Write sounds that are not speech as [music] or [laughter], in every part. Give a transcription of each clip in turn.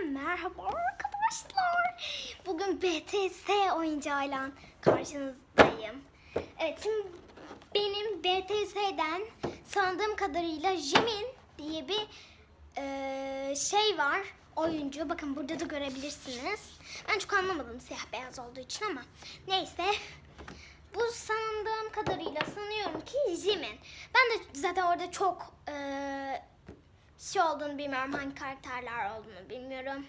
merhaba arkadaşlar. Bugün BTS oyuncağıyla karşınızdayım. Evet şimdi benim BTS'den sandığım kadarıyla Jimin diye bir eee, şey var. Oyuncu. Bakın burada da görebilirsiniz. Ben çok anlamadım siyah beyaz olduğu için ama. Neyse. Bu sandığım kadarıyla sanıyorum ki Jimin. Ben de zaten orada çok eee şey olduğunu bilmiyorum. Hangi karakterler olduğunu bilmiyorum.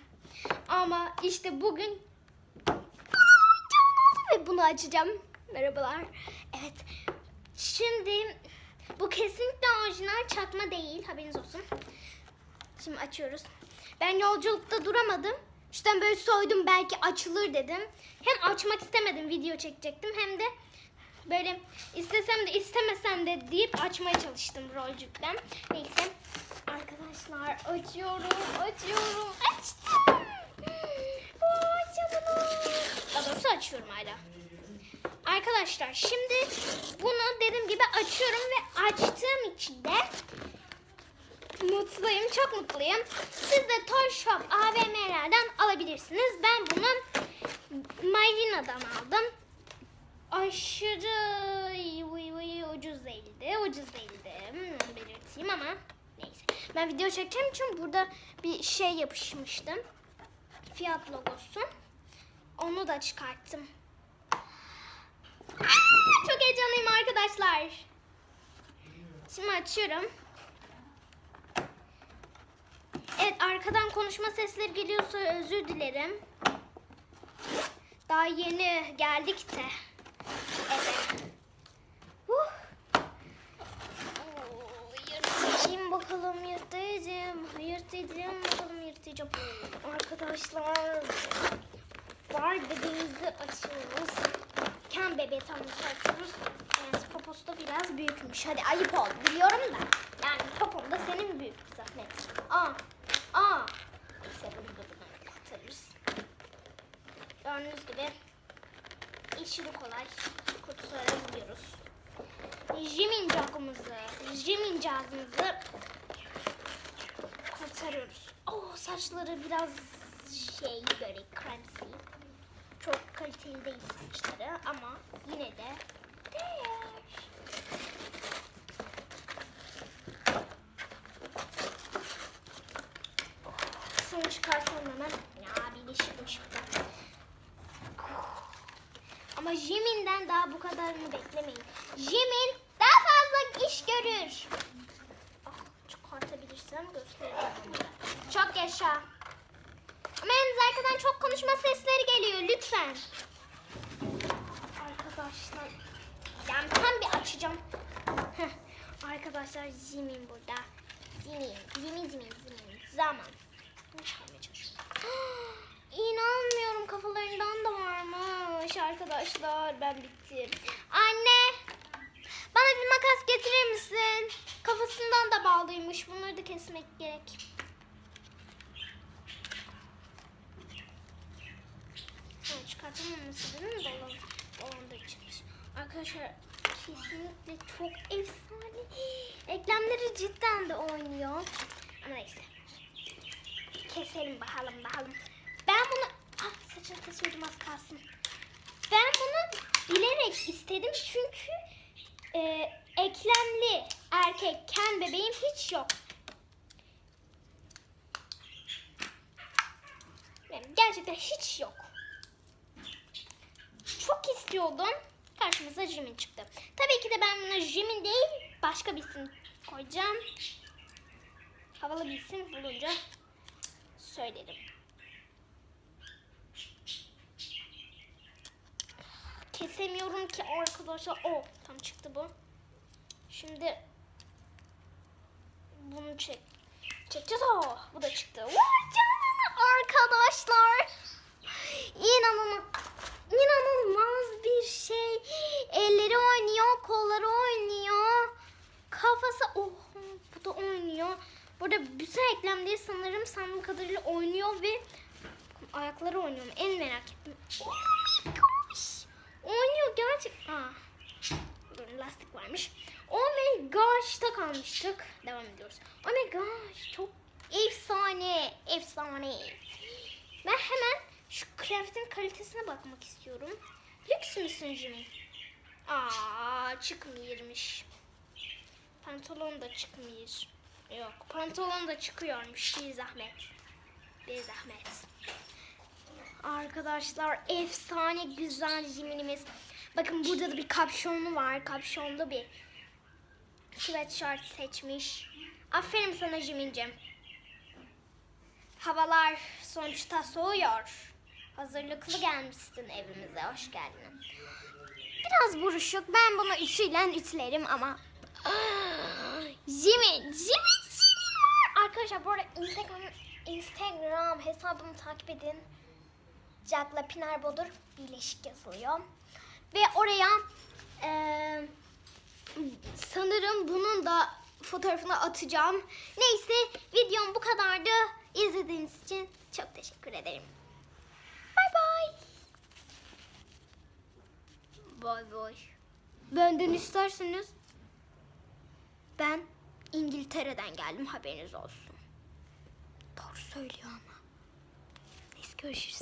Ama işte bugün ve bunu açacağım. Merhabalar. Evet. Şimdi bu kesinlikle orijinal çakma değil. Haberiniz olsun. Şimdi açıyoruz. Ben yolculukta duramadım. İşte böyle soydum belki açılır dedim. Hem açmak istemedim video çekecektim hem de böyle istesem de istemesem de deyip açmaya çalıştım rolcükten. Neyse arkadaşlar açıyorum açıyorum açtım. Daha doğrusu açıyorum hala. Arkadaşlar şimdi bunu dediğim gibi açıyorum ve açtığım için de mutluyum, çok mutluyum. Siz de Toy Shop AVM'lerden alabilirsiniz. Ben bunu Marina'dan aldım. Aşırı ucuz değildi. Ucuz değildi. Hmm, belirteyim ama. Ben video çekeceğim için burada bir şey yapışmıştım. Fiyat logosu. Onu da çıkarttım. Aa, çok heyecanlıyım arkadaşlar. Şimdi açıyorum. Evet arkadan konuşma sesleri geliyorsa özür dilerim. Daha yeni geldik de. Evet. Huh. Oo, Yırtacağım bakalım yırtacağım. Yırtacağım bakalım yırtacağım. Arkadaşlar var bebeğimizi açıyoruz. Ken bebeği tanrısı açıyoruz. Evet poposu da biraz büyükmüş. Hadi ayıp oldu biliyorum da. Yani popom da senin büyük bir zahmet. Aa, aa. Neyse bunu da buradan kurtarırız. Gördüğünüz gibi işini kolay kurtarabiliyoruz. Jimin Jimin cazımızı kurtarıyoruz. Oh saçları biraz şey böyle kremsi. Çok kaliteli değil saçları ama yine de değer. Şunu çıkarsam hemen. Ya bir de şıkım çıktı. Ama Jimin'den daha bu kadarını beklemeyin. Jimin fazla iş görür. Ah, çıkartabilirsem göstereceğim. Çok yaşa. Yalnız arkadan çok konuşma sesleri geliyor lütfen. Arkadaşlar ben tam bir açacağım. Heh, Arkadaşlar Jimin burada. Jimin, Jimin, Jimin, Jimin. Zaman. [gasps] İnanmıyorum kafalarından da varmış arkadaşlar. Ben bittim. Anne! Bana bir makas getirir misin? Kafasından da bağlıymış. Bunları da kesmek gerek. Ha, çıkartamaması değil mi? Dolan, dolandırıcıymış. Arkadaşlar kesinlikle çok efsane. Eklemleri cidden de oynuyor. Ama neyse. Keselim bakalım bakalım. Ben bunu... Ah saçını kesiyordum az kalsın. Ben bunu bilerek istedim çünkü e, eklemli erkek ken bebeğim hiç yok. Benim gerçekten hiç yok. Çok istiyordum. Karşımıza Jimin çıktı. Tabii ki de ben buna Jimin değil başka bir isim koyacağım. Havalı bir isim bulunca söylerim. Kesemiyorum ki arkadaşlar. O tam çıktı bu. Şimdi bunu çek. Çekeceğiz o. Bu da çıktı. Vay canına arkadaşlar. İnanılmaz. İnanılmaz bir şey. Elleri oynuyor, kolları oynuyor. Kafası oh bu da oynuyor. Burada bütün eklemleri sanırım sandığım kadarıyla oynuyor ve ayakları oynuyor. En merak ettim. Oh. Oynuyor gerçek. Aa. Dur lastik varmış. Oh my gosh'ta kalmıştık. Devam ediyoruz. Oh my gosh çok efsane. Efsane. Ben hemen şu crafting kalitesine bakmak istiyorum. Lüks müsün Jimmy? Aa çıkmıyormuş. Pantolon da çıkmıyor. Yok pantolon da çıkıyormuş. Bir zahmet. Bir zahmet. Arkadaşlar efsane güzel Jimmy'imiz. Bakın burada da bir kapşonu var. Kapşonlu bir sweatshirt seçmiş. Aferin sana Jimin'cim. Havalar sonuçta soğuyor. Hazırlıklı gelmişsin evimize. Hoş geldin. Biraz buruşuk. Ben bunu ütüyle ütülerim ama... Jimin, Jimin, Jimin var. Arkadaşlar bu arada Instagram, Instagram hesabımı takip edin. Jack'la Pınar Bodur birleşik yazılıyor. Ve oraya eee sanırım bunun da fotoğrafını atacağım. Neyse videom bu kadardı. İzlediğiniz için çok teşekkür ederim. Bay bay. Bay bay. Benden isterseniz ben İngiltere'den geldim haberiniz olsun. Doğru söylüyor ama. Neyse görüşürüz.